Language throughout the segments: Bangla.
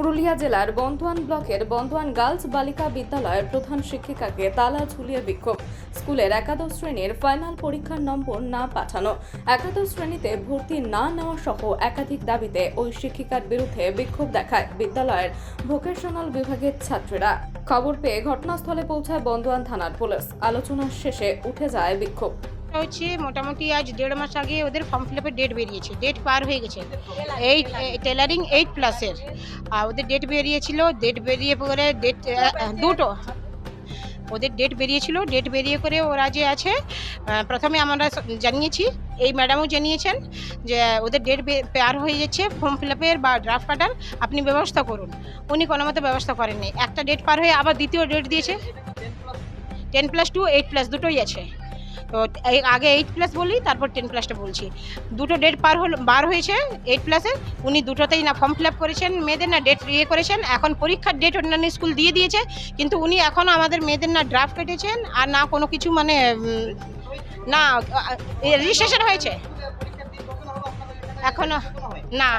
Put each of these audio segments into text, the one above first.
পুরুলিয়া জেলার বন্ধুয়ান ব্লকের বন্ধুয়ান গার্লস বালিকা বিদ্যালয়ের প্রধান শিক্ষিকাকে তালা ঝুলিয়ে বিক্ষোভ। স্কুলের একাদশ শ্রেণির ফাইনাল পরীক্ষার নম্বর না পাঠানো। একাদশ শ্রেণীতে ভর্তি না নেওয়া সহ একাধিক দাবিতে ওই শিক্ষিকার বিরুদ্ধে বিক্ষোভ দেখায় বিদ্যালয়ের ভোকেশনাল বিভাগের ছাত্রীরা। খবর পেয়ে ঘটনাস্থলে পৌঁছায় বন্ধুয়ান থানার পুলিশ। আলোচনার শেষে উঠে যায় বিক্ষোভ। হচ্ছে মোটামুটি আজ দেড় মাস আগে ওদের ফর্ম ফিল আপের ডেট বেরিয়েছে ডেট পার হয়ে গেছে। এইট টেলারিং এইট প্লাসের আর ওদের ডেট বেরিয়েছিল ডেট বেরিয়ে পরে ডেট দুটো। ওদের ডেট বেরিয়েছিল ডেট বেরিয়ে করে ওরা যে আছে প্রথমে আমরা জানিয়েছি, এই ম্যাডামও জানিয়েছেন যে ওদের ডেট পার হয়ে যাচ্ছে ফর্ম ফিল আপের বা ড্রাফট কাটার আপনি ব্যবস্থা করুন। উনি কোনো মতো ব্যবস্থা করেননি। একটা ডেট পার হয়ে আবার দ্বিতীয় ডেট দিয়েছে। Ten plus two eight plus দুটোই আছে। তো আগে এইট প্লাস বলি, তারপর টেন প্লাসটা বলছি। দুটো ডেট পার হল বার হয়েছে এইট প্লাসে উনি দুটোতেই না ফর্ম ফিল আপ করেছেন, মেয়েদের না ডেট ইয়ে করেছেন। এখন পরীক্ষার ডেট অন্যান্য স্কুল দিয়ে দিয়েছে। কিন্তু উনি এখনও আমাদের মেয়েদের না ড্রাফট কেটেছেন আর না কোনো কিছু মানে না রেজিস্ট্রেশন হয়েছে। এখনও, না,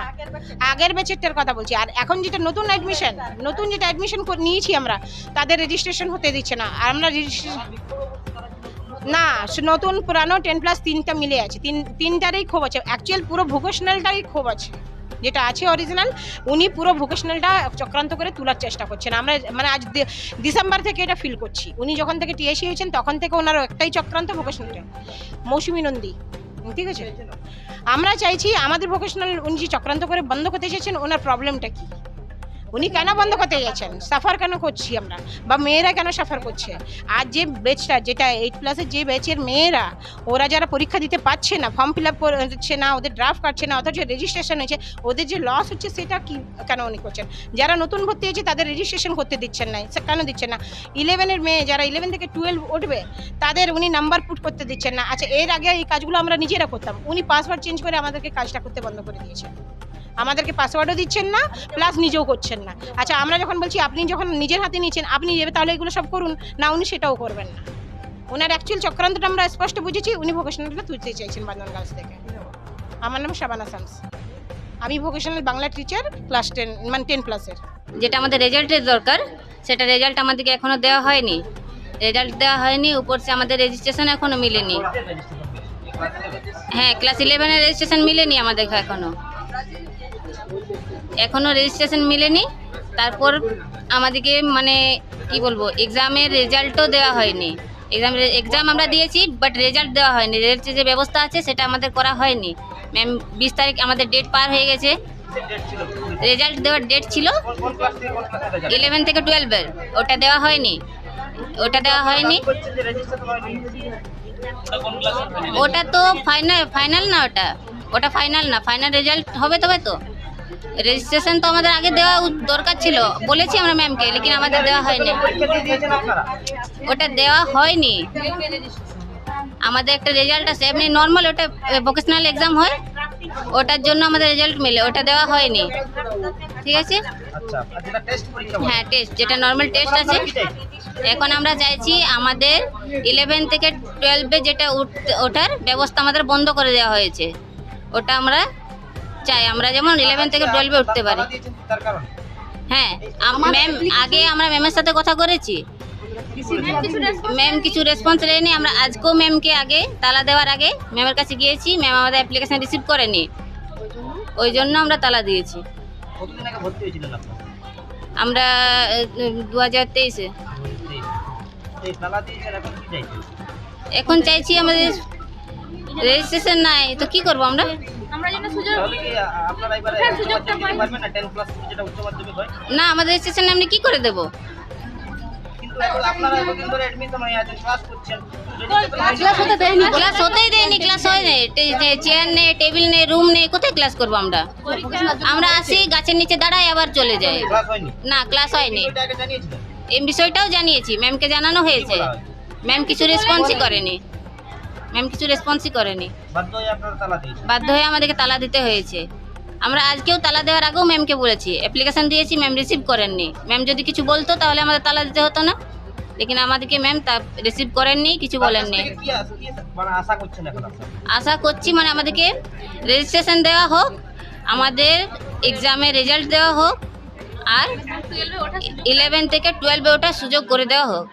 আগের ব্যাচেরটার কথা বলছি। আর এখন যেটা নতুন অ্যাডমিশন নতুন যেটা অ্যাডমিশন নিয়েছি আমরা, তাদের রেজিস্ট্রেশন হতে দিচ্ছে না। আর আমরা রেজিস্ট্রেশন না নতুন পুরানো টেন প্লাস তিনটা মিলে আছে। তিন তিনটারই ক্ষোভ আছে। অ্যাকচুয়াল পুরো ভোকেশনালটাই ক্ষোভ আছে। যেটা আছে অরিজিনাল উনি পুরো ভোকেশনালটা চক্রান্ত করে তোলার চেষ্টা করছেন। আমরা মানে আজ ডিসেম্বর থেকে এটা ফিল করছি। উনি যখন থেকে টিএসি হয়েছেন তখন থেকে ওনার একটাই চক্রান্ত ভোকেশনালটা মৌসুমী নন্দী। ঠিক আছে? আমরা চাইছি আমাদের ভোকেশনাল উনি যে চক্রান্ত করে বন্ধ করতে চেয়েছেন ওনার প্রবলেমটা কি? উনি কেন বন্ধ করতে যাচ্ছেন সাফার কেন করছি আমরা? বা মেয়েরা কেন সাফার করছে? আর যে ব্যাচটা যেটা এইট প্লাসের যে ব্যাচের মেয়েরা, ওরা যারা পরীক্ষা দিতে পারছে না ফর্ম ফিল আপ করছে না, ওদের ড্রাফট কাটছে না, অথচ রেজিস্ট্রেশন হয়েছে, ওদের যে লস হচ্ছে সেটা কি, কেন উনি করছেন? যারা নতুন ভর্তি হয়েছে তাদের রেজিস্ট্রেশন করতে দিচ্ছেন না কেন দিচ্ছেন না? ইলেভেনের মেয়ে, যারা ইলেভেন থেকে টুয়েলভ উঠবে, তাদের উনি নাম্বার পুট করতে দিচ্ছেন না। আচ্ছা এর আগে এই কাজগুলো আমরা নিজেরা করতাম। উনি পাসওয়ার্ড চেঞ্জ করে আমাদেরকে কাজটা করতে বন্ধ করে দিয়েছেন। আমাদেরকে পাসওয়ার্ডও দিচ্ছেন না প্লাস নিজেও করছেন না। আচ্ছা আমরা যখন বলছি, আপনি যখন নিজের হাতে নিয়েছেন, আপনি যাবে তাহলে এগুলো সব করুন। না, উনি সেটাও করবেন না। ওনার অ্যাকচুয়াল চক্রান্তটা আমরা স্পষ্ট বুঝেছি, উনি ভোকেশনালটা তুলতে চাইছেন বান্দন গার্লস থেকে। আমার নাম শাবানা শামস। আমি vocational Bangla teacher class ten মানে টেন প্লাসের যেটা আমাদের রেজাল্টের দরকার, সেটা রেজাল্ট আমাদেরকে এখনও দেওয়া হয়নি। রেজাল্ট দেওয়া হয়নি, উপর সে আমাদের রেজিস্ট্রেশন এখনও মিলেনি। হ্যাঁ ক্লাস ইলেভেনের রেজিস্ট্রেশন মিলেনি আমাদের এখনও। এখনও রেজিস্ট্রেশন মিলেনি। তারপর আমাদেরকে মানে কি বলব এক্সামের রেজাল্টও দেওয়া হয়নি। এক্সাম এক্সাম আমরা দিয়েছি বাট রেজাল্ট দেওয়া হয়নি। রেজাল্টের যে ব্যবস্থা আছে, সেটা আমাদের করা হয়নি। ম্যাম বিশ তারিখ আমাদের ডেট পার হয়ে গেছে। রেজাল্ট দেওয়ার ডেট ছিল ইলেভেন থেকে টুয়েলভের ওটা দেওয়া হয়নি। ওটা দেওয়া হয়নি। ওটা তো ফাইনাল ফাইনাল না ওটা। ওটা ফাইনাল না। ফাইনাল রেজাল্ট হবে তবে তো? রেজিস্ট্রেশন তো আমাদের আগে দেওয়া দরকার ছিল। বলেছি আমরা ম্যামকে লেকিন আমাদের দেওয়া হয়নি। ওটা দেওয়া হয়নি। আমাদের একটা রেজাল্ট আছে। এমনি নর্মাল ওটা ভোকেশনাল এক্সাম হয়। ওটার জন্য আমাদের রেজাল্ট মেলে। ওটা দেওয়া হয়নি। ঠিক আছে? আচ্ছা হ্যাঁ টেস্ট যেটা নর্মাল টেস্ট আছে। এখন আমরা চাইছি আমাদের ইলেভেন থেকে টুয়েলভে যেটা ওঠার ব্যবস্থা আমাদের বন্ধ করে দেওয়া হয়েছে। ওটা আমরা চাই আমরা যেমন ইলেভেন থেকে টুয়েলভে উঠতে পারি। হ্যাঁ ম্যাম আগে আমরা ম্যামের সাথে কথা করেছি। ম্যাম কিছু রেসপন্স নেয়নি আমরা আজকেও ম্যামকে আগে তালা দেওয়ার আগে ম্যামের কাছে গিয়েছি। ম্যাম আমাদের অ্যাপ্লিকেশন রিসিভ করেনি। ওই জন্য আমরা তালা দিয়েছি। আমরা দু হাজার তেইশে। এই তালা দিয়েছেন এখন কি চাইছেন? এখন চাইছি আমাদের রেজিস্ট্রেশন নাই তো কি করব আমরা? তাহলে কি আ- আপনারা এবারে পারবেন না? টেন প্লাস যেটা উচ্চ মাধ্যমিক হয়। না আমাদের রেজিস্ট্রেশন এমনি কি করে দেব? হয়ে ক্লাস। ক্লাস হতেই দেয়নি ক্লাস হয় নেই। চেয়ার নেই টেবিল নেই রুম নেই কোথায় ক্লাস করব আমরা? আমরা আসি গাছের নিচে দাঁড়াই আবার চলে যাই। না ক্লাস হয়নি। এই বিষয়টাও জানিয়েছি ম্যামকে জানানো হয়েছে। হয়েছে? ম্যাম কিছু রেসপন্সই করেনি। ম্যাম কিছু রেসপন্সই করেনি। বাধ্য হয়ে আমাদেরকে তালা দিতে হয়েছে। আমরা আজকেও তালা দেওয়ার আগেও ম্যামকে বলেছি অ্যাপ্লিকেশন দিয়েছি ম্যাম রিসিভ করেননি। ম্যাম যদি কিছু বলতো তাহলে আমাদের তালা দিতে হতো না। লেকিন আমাদেরকে ম্যাম তা রিসিভ করেননি কিছু বলেননি। মানে আশা করছি মানে আমাদেরকে রেজিস্ট্রেশন দেওয়া হোক আমাদের এক্সামের রেজাল্ট দেওয়া হোক আর ইলেভেন থেকে টুয়েলভে ওঠার সুযোগ করে দেওয়া হোক।